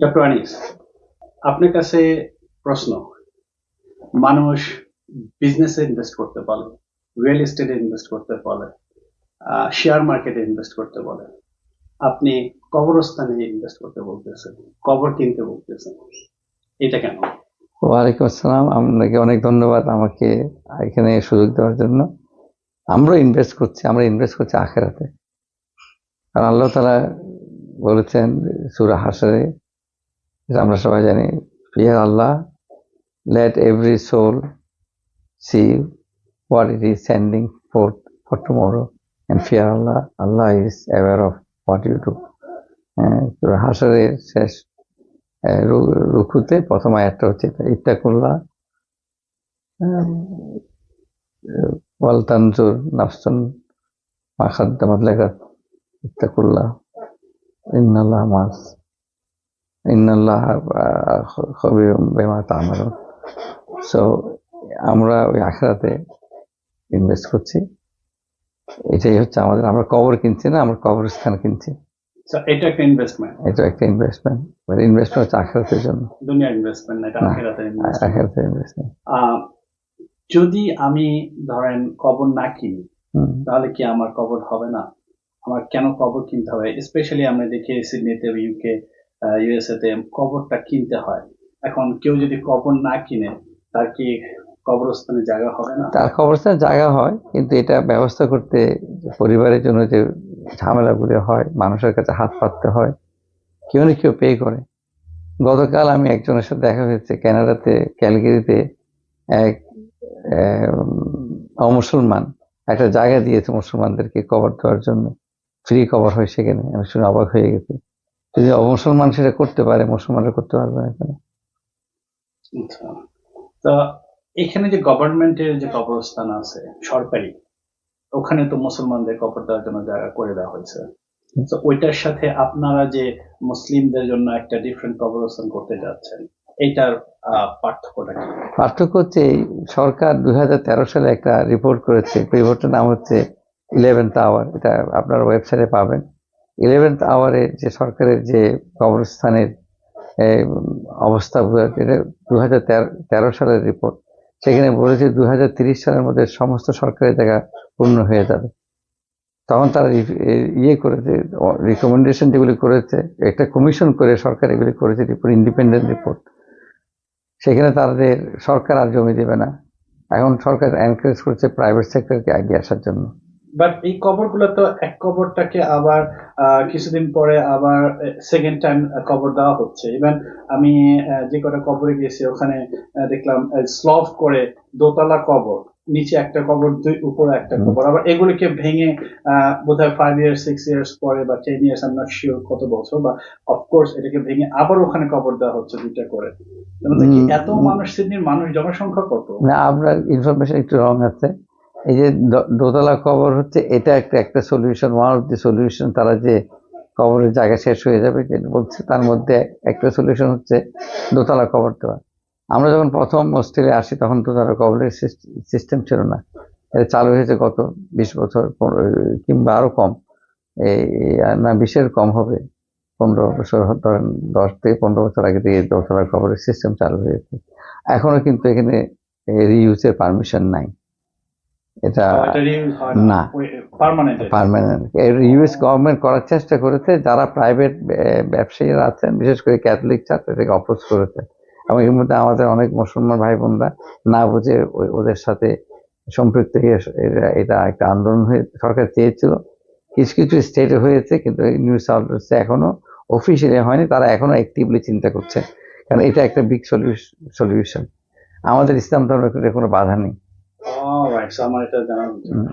Doctor Anis আপনার কাছে প্রশ্ন, মানুষ বিজনেসে ইনভেস্ট করতে পারে রিয়েল এস্টেটে ইনভেস্ট করতে পারে শেয়ার মার্কেটে ইনভেস্ট করতে পারে আপনি কবরস্থানে ইনভেস্ট করতে বলতেছেন, কবর কিনতে বলতেছেন, এটা কেন? ওয়ালাইকুম আসসালাম, আপনাকে অনেক ধন্যবাদ আমাকে এখানে সুযোগ দেওয়ার জন্য। আমরা ইনভেস্ট করছি, আমরা ইনভেস্ট করছি আখেরাতে। কারণ আল্লাহ তালা বলেছেন, সুরা হাসারে আমরা সবাই জানি fear Allah let every soul see what it is sending for for tomorrow and fear Allah Allah is aware of what you সুরা হাসারের শেষ আহ, রু- রুকুতে প্রথম আয়াতটা হচ্ছে ইত্তাকুল্লাহ ওয়াল তানজুর নাফসুন মা খাদ্দামাত লাগাত ইত্তাকুল্লাহ ইন্নাল্লাহ মাস। ইন্নাল্লাহ খবির বেমা তামারুন সো আমরা ওই আখড়াতে ইনভেস্ট করছি। এটাই হচ্ছে আমাদের আমরা কবর কিনছি না আমরা কবরস্থান কিনছি। এটা একটা ইনভেস্টমেন্ট এটা একটা ইনভেস্টমেন্ট ইনভেস্টমেন্ট হচ্ছে জন্য। দুনিয়া ইনভেস্টমেন্ট না এটা না। আখেরাতের ইনভেস্টমেন্ট আখড়াতে ইনভেস্টমেন্ট যদি আমি ধরেন কবর না কিনি তাহলে কি আমার কবর হবে না? আমার কেন কবর কিনতে হবে? স্পেশালি আমরা দেখি সিডনিতে ইউকে ইউএসএ তে কবরটা কিনতে হয়। এখন কেউ যদি কবর না কিনে, তার কি কবরস্থানে জায়গা হবে না? তার কবরস্থানে জায়গা হয়, কিন্তু এটা ব্যবস্থা করতে পরিবারের জন্য যে ঝামেলাগুলো হয়, মানুষের কাছে হাত পাততে হয়, কেউ না কেউ পে করে। গতকাল আমি একজনের সাথে দেখা হয়েছে কানাডাতে ক্যালগেরিতে এক অমুসলমান একটা জায়গা দিয়েছে মুসলমানদেরকে কবর দেওয়ার জন্য। ফ্রি কবর হয় সেখানে, আমি শুনে অবাক হয়ে গেছি। যদি অমুসলমান সেটা করতে পারে মুসলমানরা করতে পারবে না কেন। তো এখানে যে গভর্নমেন্টের যে কবরস্থান আছে সরকারি ওখানে তো মুসলমানদের কবর দেওয়ার জন্য জায়গা করে দেওয়া হয়েছে। তো ওইটার সাথে আপনারা যে মুসলিমদের জন্য একটা ডিফারেন্ট কবরস্থান করতে যাচ্ছেন এইটার পার্থক্যটা কি? পার্থক্য হচ্ছে সরকার দুই হাজার তেরো সালে একটা রিপোর্ট করেছে রিপোর্টের নাম হচ্ছে ইলেভেন্থ আওয়ার এটা আপনার ওয়েবসাইটে পাবেন। ইলেভেন্থ আওয়ারে যে সরকারের যে কবরস্থানের অবস্থা, এটা দু তেরো সালের রিপোর্ট সেখানে বলেছে দু সালের মধ্যে সমস্ত সরকারি জায়গা পূর্ণ হয়ে যাবে। তখন তারা ইয়ে করেছে রিকমেন্ডেশন যেগুলি করেছে, একটা কমিশন করে সরকার এগুলি করেছে রিপোর্ট ইন্ডিপেন্ডেন্ট রিপোর্ট সেখানে তাদের সরকার আর জমি দেবে না। এখন সরকার এনকারেজ করছে প্রাইভেট সেক্টরকে এগিয়ে আসার জন্য। বাট এই কবরগুলো তো এক কবরটাকে আবার কিছুদিন পরে আবার সেকেন্ড টাইম কবর দেওয়া হচ্ছে। ইভেন আমি যে কটা কবরে গেছি ওখানে দেখলাম স্লভ করে দোতলা কবর নিচে একটা কবর দুই উপরে একটা কবর। আবার এগুলিকে ভেঙে আহ, বোধহয় ফাইভ ইয়ার্স সিক্স ইয়ার্স পরে বা টেন ইয়ার্স আমি নট শিওর কত বছর বা অফকোর্স এটাকে ভেঙে আবার ওখানে কবর দেওয়া হচ্ছে দুইটা করে। মধ্যে এত। মানুষ সিডনির মানুষ জনসংখ্যা কত? না আপনার ইনফরমেশন একটু রং আছে। এই যে দোতলা কবর হচ্ছে, এটা একটা একটা solution one of the solution তারা যে কবরের জায়গা শেষ হয়ে যাবে যেটা বলছে, তার মধ্যে একটা সলিউশন হচ্ছে দোতলা কবর দেওয়া। আমরা যখন প্রথম হোস্টেলে আসি, তখন দোতলা কবরের সিস্টেম ছিল না। এটা চালু হয়েছে গত বিশ বছর কিংবা আরও কম। এই না, বিশের কম হবে। পনেরো বছর ধরেন দশ থেকে পনেরো বছর আগে থেকে দোতলা কবরের সিস্টেম চালু হয়েছে। এখনও কিন্তু এখানে রিউজের পারমিশন নাই। এটা না। পার্মানেন্ট পারমানেন্ট ইউএস গভর্নমেন্ট করার চেষ্টা করেছে যারা প্রাইভেট ব্যবসায়ীরা আছেন বিশেষ করে ক্যাথলিক চার্চ এটাকে অপোজ করেছে। এবং এর মধ্যে আমাদের অনেক মুসলমান ভাই বোনরা না বুঝে ওদের সাথে সম্পৃক্ত হয়ে এটা- একটা আন্দোলন হয়ে সরকার চেয়েছিল। কিছু কিছু স্টেটে হয়েছে কিন্তু নিউ সাউথ ওয়েলসে এখনও অফিসিয়ালি হয়নি তারা এখনও অ্যাক্টিভলি চিন্তা করছে। কারণ এটা একটা বিগ সলিউশন আমাদের ইসলাম ধর্মের কোনো বাধা নেই। আমার এটা জানা উচিত। হুম।